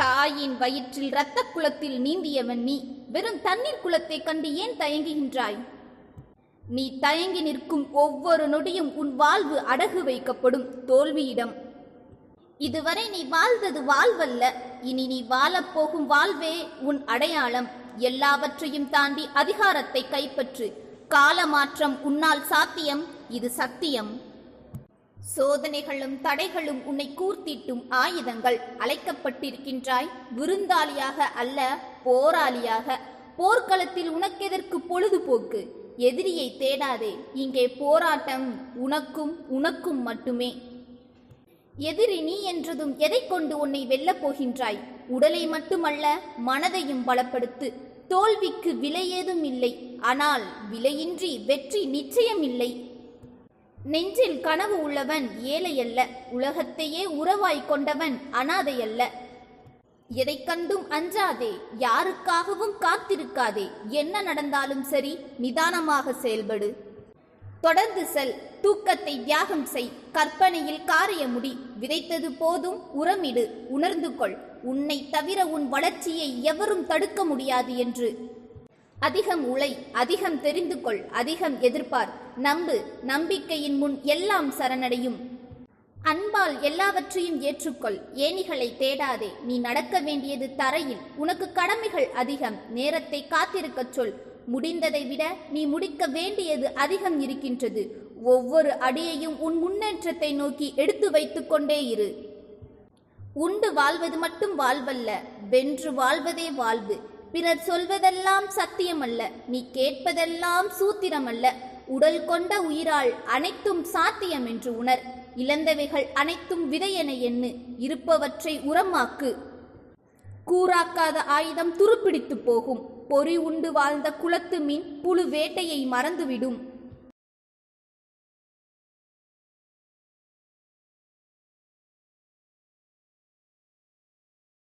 தாயின் வயிற்றில் இரத்த குளத்தில் நீந்தியவன் நீ. வெறும் தண்ணீர் குளத்தை கண்டு ஏன் தயங்குகின்றாய்? நீ தயங்கி நிற்கும் ஒவ்வொரு நொடியும் உன் வாழ்வு அடகு வைக்கப்படும் தோல்வியிடம். இதுவரை நீ வாழ்ந்தது வாழ்வல்ல. இனி நீ வாழப்போகும் வாழ்வே உன் அடையாளம். எல்லாவற்றையும் தாண்டி அதிகாரத்தை கைப்பற்று. காலமாற்றம் உன்னால் சாத்தியம் இது சத்தியம். சோதனைகளும் தடைகளும் உன்னை கூர்த்திட்டும் ஆயுதங்கள் அழைக்கப்பட்டிருக்கின்றாய். விருந்தாளியாக அல்ல போராளியாக. போர்க்களத்தில் உனக்கெதற்கு பொழுதுபோக்கு? எதிரியை தேடாதே. இங்கே போராட்டம் உனக்கும் உனக்கும் மட்டுமே. எதிரி நீ என்றதும் எதை கொண்டு உன்னை வெல்லப் போகின்றாய்? உடலை மட்டுமல்ல மனதையும் பலப்படுத்து. தோல்விக்கு விலை ஏதும் இல்லை. ஆனால் விலையின்றி வெற்றி நிச்சயம் இல்லை நெஞ்சில் கனவு உள்ளவன் ஏழையல்ல உலகத்தையே உறவாய் கொண்டவன் அனாதையல்ல. எதைக் கண்டும் அஞ்சாதே யாருக்காகவும் காத்திருக்காதே என்ன நடந்தாலும் சரி நிதானமாக செயல்படு. தொடர்ந்து செல் தூக்கத்தை தியாகம் செய் கற்பனையில் காரிய முடி விதைத்தது போதும் உரமிடு உணர்ந்து கொள். உன்னை தவிர உன் வளர்ச்சியை எவரும் தடுக்க முடியாது என்று அதிகம் உழை அதிகம் தெரிந்து கொள் அதிகம் எதிர்பார். நம்பு நம்பிக்கையின் முன் எல்லாம் சரணடையும். அன்பால் எல்லாவற்றையும் ஏற்றுக்கொள். ஏணிகளை தேடாதே. நீ நடக்க வேண்டியது தரையில். உனக்கு கடமைகள் அதிகம். நேரத்தை காத்திருக்கச் சொல். முடிந்ததை விட நீ முடிக்க வேண்டியது அதிகம் இருக்கின்றது. ஒவ்வொரு அடியையும் உன் முன்னேற்றத்தை நோக்கி எடுத்து வைத்துக் கொண்டே இரு. உண்டு வாழ்வது மட்டும் வாழ்வல்ல. வென்று வாழ்வதே வாழ்வு. பிறர் சொல்வதெல்லாம் சத்தியமல்ல நீ கேட்பதெல்லாம் சூத்திரமல்ல. உடல் கொண்ட உயிரால் அனைத்தும் சாத்தியம் என்று உணர். இழந்தவைகள் அனைத்தும் விதையென எண்ணு. இருப்பவற்றை உரமாக்கு. கூறாக்காத ஆயுதம் துருப்பிடித்து போகும். பொறி உண்டு வாழ்ந்த குளத்து மீன் புழு வேட்டையை மறந்துவிடும்.